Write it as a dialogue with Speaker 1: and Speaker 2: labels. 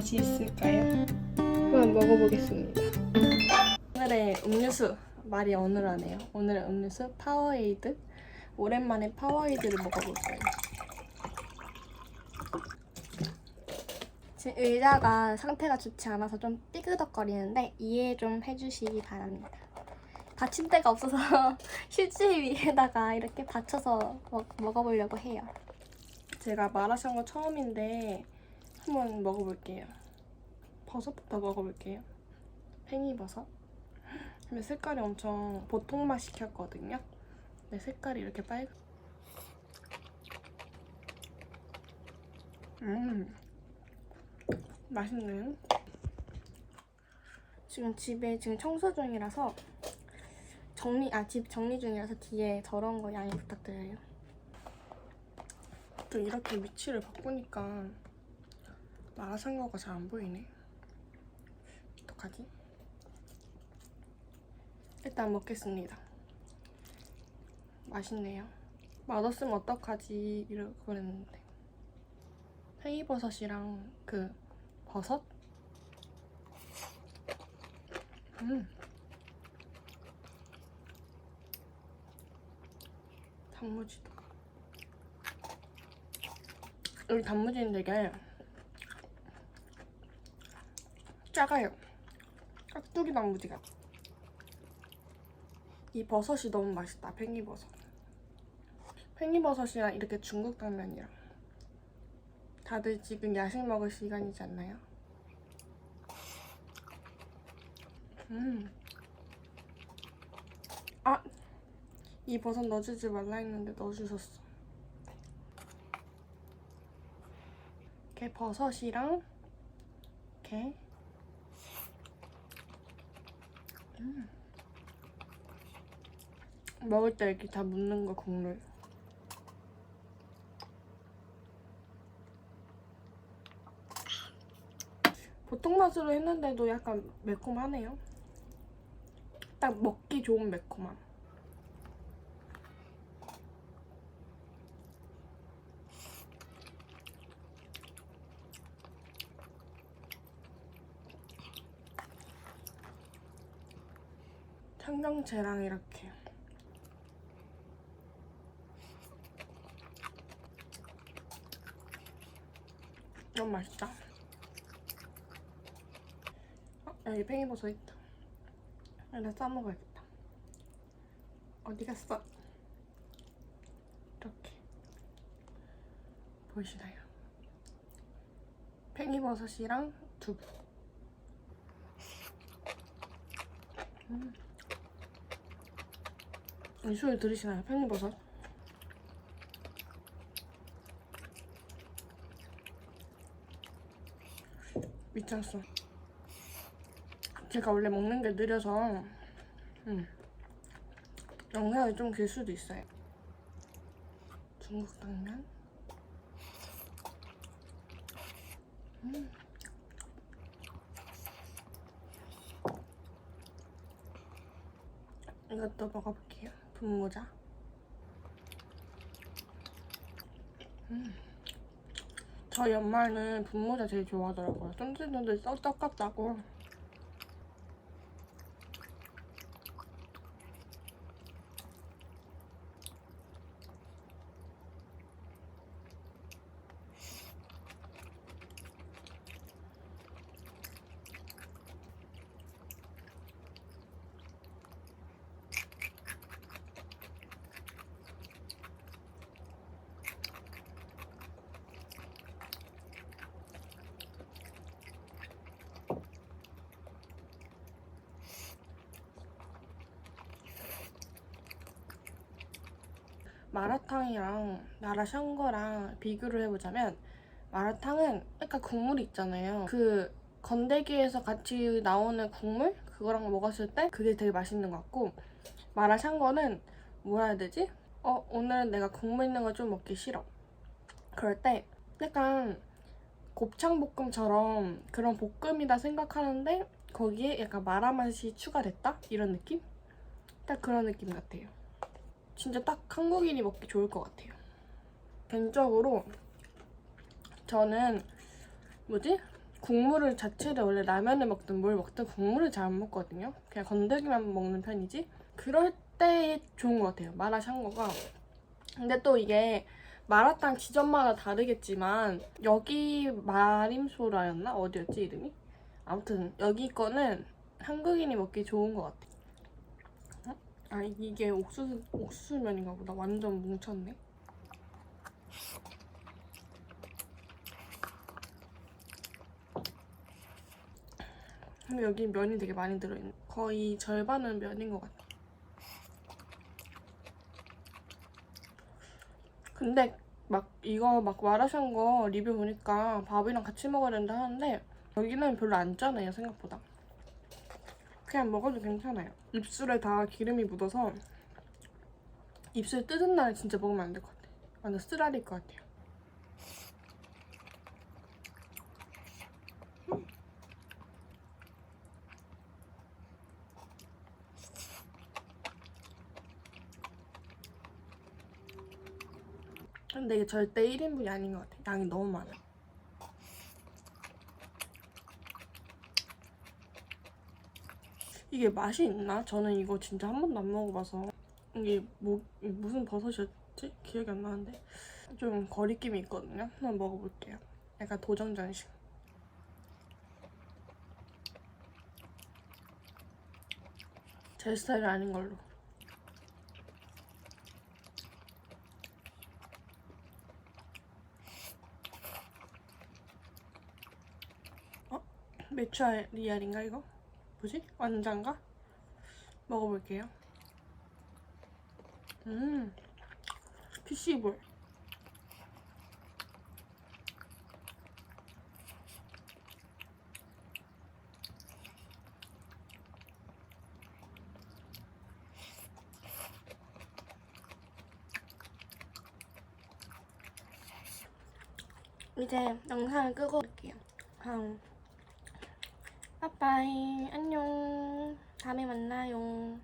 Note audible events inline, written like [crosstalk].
Speaker 1: 맛이 있을까요? 한번 먹어보겠습니다. 오늘의 음료수 말이 어눌하네요. 오늘의 음료수 파워에이드. 오랜만에 파워에이드를 먹어볼 거예요. 지금 의자가 상태가 좋지 않아서 좀 삐그덕거리는데 이해 좀 해주시기 바랍니다. 받침대가 없어서 [laughs] 휴지 위에다가 이렇게 받쳐서 먹, 먹어보려고 해요. 제가 마라샹궈 처음인데 한번 먹어볼게요. 버섯부터 먹어볼게요. 팽이버섯. 근데 색깔이 엄청 보통 맛 시켰거든요. 근데 색깔이 이렇게 빨간. 음, 맛있네. 지금 집에 지금 청소 중이라서 정리 아 집 정리 중이라서 뒤에 더러운 거 양해 부탁드려요. 또 이렇게 위치를 바꾸니까 마라샹궈가 잘 안 보이네. 어떡하지? 일단 먹겠습니다. 맛있네요. 맛없으면 어떡하지 이러고 그랬는데 팽이버섯이랑 그 버섯? 음 단무지도 여기 단무지는 되게 작아요. 깍두기 단무지가. 이 버섯이 너무 맛있다. 팽이버섯. 팽이버섯이랑 이렇게 중국 당면이랑. 다들 지금 야식 먹을 시간이지 않나요? 음. 아! 이 버섯 넣어주지 말라 했는데 넣어주셨어. 이렇게 버섯이랑 이렇게 음. 먹을 때 이렇게 다 묻는 거 국물 보통 맛으로 했는데도 약간 매콤하네요 딱 먹기 좋은 매콤함 청경채랑 이렇게 너무 맛있다 어, 여기 팽이버섯 있다 여기다 싸먹어야겠다 어디 갔어? 이렇게 보이시나요? 팽이버섯이랑 두부 음. 이 소리 들으시나요? 팽이버섯. 미쳤어. 제가 원래 먹는 게 느려서 음. 영상이 좀 길 수도 있어요. 중국 당면. 음. 이것도 먹어볼게요. 분모자. 음. 저희 엄마는 분모자 제일 좋아하더라고요. 쫀득쫀득 썩떡 같다고. 마라탕이랑 마라샹궈랑 비교를 해보자면 마라탕은 약간 국물이 있잖아요. 그 건더기에서 같이 나오는 국물 그거랑 먹었을 때 그게 되게 맛있는 것 같고 마라샹궈는 뭐라 해야 되지? 어 오늘은 내가 국물 있는 거 좀 먹기 싫어. 그럴 때 약간 곱창볶음처럼 그런 볶음이다 생각하는데 거기에 약간 마라 맛이 추가됐다 이런 느낌? 딱 그런 느낌 같아요. 진짜 딱 한국인이 먹기 좋을 것 같아요. 개인적으로 저는 뭐지?
Speaker 2: 국물을 자체를 원래 라면을 먹든 뭘 먹든 국물을 잘 안 먹거든요. 그냥 건더기만 먹는 편이지. 그럴 때 좋은 것 같아요. 마라샹궈가. 근데 또 이게 마라탕 지점마다 다르겠지만 여기 마림소라였나? 어디였지 이름이? 아무튼 여기 거는 한국인이 먹기 좋은 것 같아. 어? 아 이게 옥수수 옥수수면인가 보다. 완전 뭉쳤네. 근데 여기 면이 되게 많이 들어있네. 거의 절반은 면인 것 같아. 근데 막 이거 막 마라샹궈 리뷰 보니까 밥이랑 같이 먹어야 된다 하는데 여기는 별로 안 짜네요 생각보다. 그냥 먹어도 괜찮아요. 입술에 다 기름이 묻어서 입술 뜯은 날에 진짜 먹으면 안 될 것 같아. 완전 쓰라릴 것 같아요. 근데 이게 절대 1인분이 아닌 것 같아. 양이 너무 많아. 이게 맛이 있나? 저는 이거 진짜 한 번도 안 먹어봐서 이게 뭐 무슨 버섯이었지? 기억이 안 나는데 좀 거리낌이 있거든요. 한번 먹어볼게요. 약간 도정전식. 제 스타일 아닌 걸로. 어? 메추알 리알인가 이거? 뭐지? 완장가? 먹어볼게요. 음, 피시볼. 이제 영상을 끄고 올게요. 음. 빠빠이. 안녕. 다음에 만나요